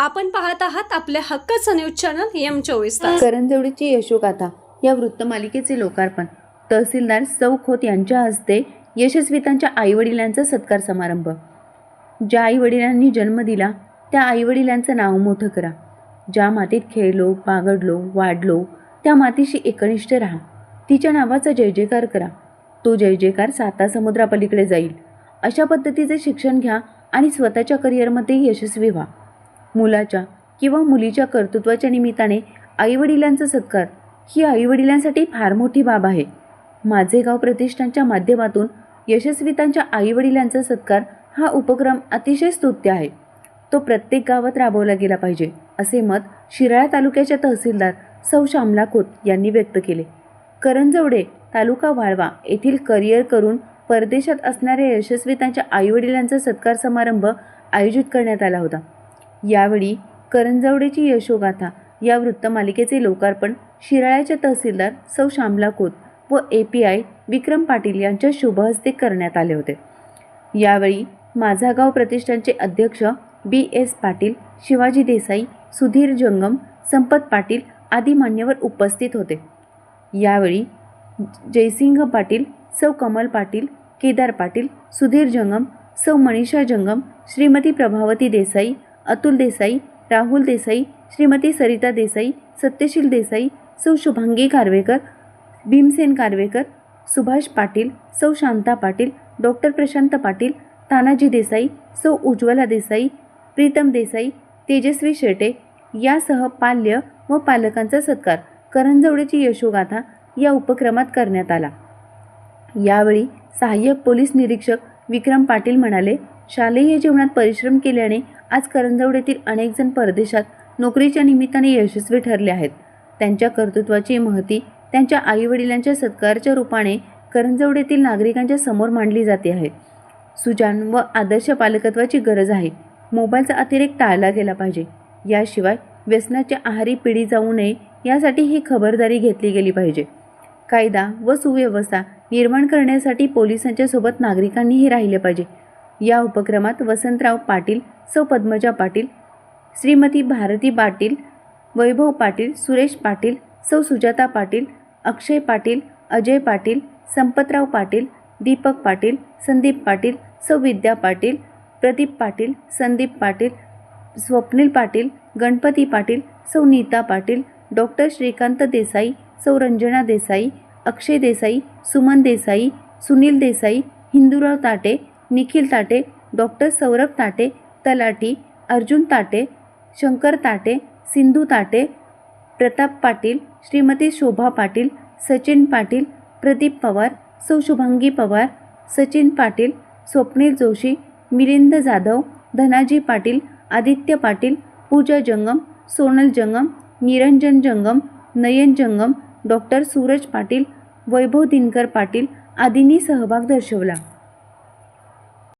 आपण पाहत आहात आपल्या हक्काचं न्यूज चॅनल एम चोवीस तास. करंजवडीची यशोगाथा या वृत्तमालिकेचे लोकार्पण. तहसीलदार सौ खोत यांच्या हस्ते यशस्वितांच्या आईवडिलांचा सत्कार समारंभ. ज्या आईवडिलांनी जन्म दिला त्या आईवडिलांचं नाव मोठं करा. ज्या मातीत खेळलो बागडलो वाढलो त्या मातीशी एकनिष्ठ राहा. तिच्या नावाचा जय जयकार करा. तो जय जयकार साता समुद्रापलीकडे जाईल. अशा पद्धतीचे शिक्षण घ्या आणि स्वतःच्या करिअरमध्ये यशस्वी व्हा. मुलाच्या किंवा मुलीच्या कर्तृत्वाच्या निमित्ताने आईवडिलांचा सत्कार ही आईवडिलांसाठी फार मोठी बाब आहे. माझे गाव प्रतिष्ठानच्या माध्यमातून यशस्वितांच्या आईवडिलांचा सत्कार हा उपक्रम अतिशय स्तुत्य आहे. तो प्रत्येक गावात राबवला गेला पाहिजे असे मत शिराळा तालुक्याच्या तहसीलदार सौ श्यामला खोत यांनी व्यक्त केले. करंजवडे तालुका वाळवा येथील करिअर करून परदेशात असणाऱ्या यशस्वितांच्या आईवडिलांचा सत्कार समारंभ आयोजित करण्यात आला होता. यावेळी करंजवडेची यशोगाथा या वृत्तमालिकेचे लोकार्पण शिराळ्याच्या तहसीलदार सौ श्यामला खोत व A P I Vikram Patil यांच्या शुभहस्ते करण्यात आले होते. यावेळी माझा गाव प्रतिष्ठानचे अध्यक्ष बी एस पाटील शिवाजी देसाई सुधीर जंगम संपत पाटील आदी मान्यवर उपस्थित होते. यावेळी जयसिंह पाटील सौ कमल पाटील केदार पाटील सुधीर जंगम सौ मनीषा जंगम श्रीमती प्रभावती देसाई अतुल देसाई राहुल देसाई श्रीमती सरिता देसाई सत्यशील देसाई सौ शुभांगी कारवेकर भीमसेन कारवेकर सुभाष पाटील सौ शांता पाटील डॉक्टर प्रशांत पाटील तानाजी देसाई सौ उज्ज्वला देसाई प्रीतम देसाई तेजस्वी शेटे यासह पाल्य व पालकांचा सत्कार. करंजवडीची यशोगाथा या उपक्रमात करण्यात आला. यावेळी सहाय्यक पोलीस निरीक्षक विक्रम पाटील म्हणाले शालेय जीवनात परिश्रम केल्याने आज करंजवडेतील अनेक जण परदेशात नोकरीच्या निमित्ताने यशस्वी ठरले आहेत. त्यांच्या कर्तृत्वाची महती त्यांच्या आईवडिलांच्या सत्कारच्या रूपाने करंजवडेतील नागरिकांच्या समोर मांडली जाते आहे. सुजान व आदर्श पालकत्वाची गरज आहे. मोबाईलचा अतिरेक टाळला गेला पाहिजे. याशिवाय व्यसनाच्या आहारी पिढी जाऊ नये यासाठी ही खबरदारी घेतली गेली पाहिजे. कायदा व सुव्यवस्था निर्माण करण्यासाठी पोलिसांच्या सोबत नागरिकांनीही राहिले पाहिजे. या उपक्रमात वसंतराव पाटील सौ पद्मजा पाटील श्रीमती भारती पाटील वैभव पाटील सुरेश पाटील सौ सुजाता पाटील अक्षय पाटील अजय पाटील संपतराव पाटील दीपक पाटील संदीप पाटील सौ विद्या पाटील प्रदीप पाटील संदीप पाटील स्वप्नील पाटील गणपती पाटील सौ नीता पाटील डॉक्टर श्रीकांत देसाई सौरंजना देसाई अक्षय देसाई सुमन देसाई सुनील देसाई हिंदूराव ताटे निखिल ताटे डॉक्टर सौरभ ताटे तलाटी अर्जुन ताटे शंकर ताटे सिंधू ताटे प्रताप पाटील श्रीमती शोभा पाटील सचिन पाटील प्रदीप पवार सौ शुभांगी पवार सचिन पाटील स्वप्नील जोशी मिलिंद जाधव धनाजी पाटील आदित्य पाटील पूजा जंगम सोनल जंगम निरंजन जंगम नयन जंगम डॉक्टर सूरज पाटील वैभव दिनकर पाटील आदींनी सहभाग दर्शवला.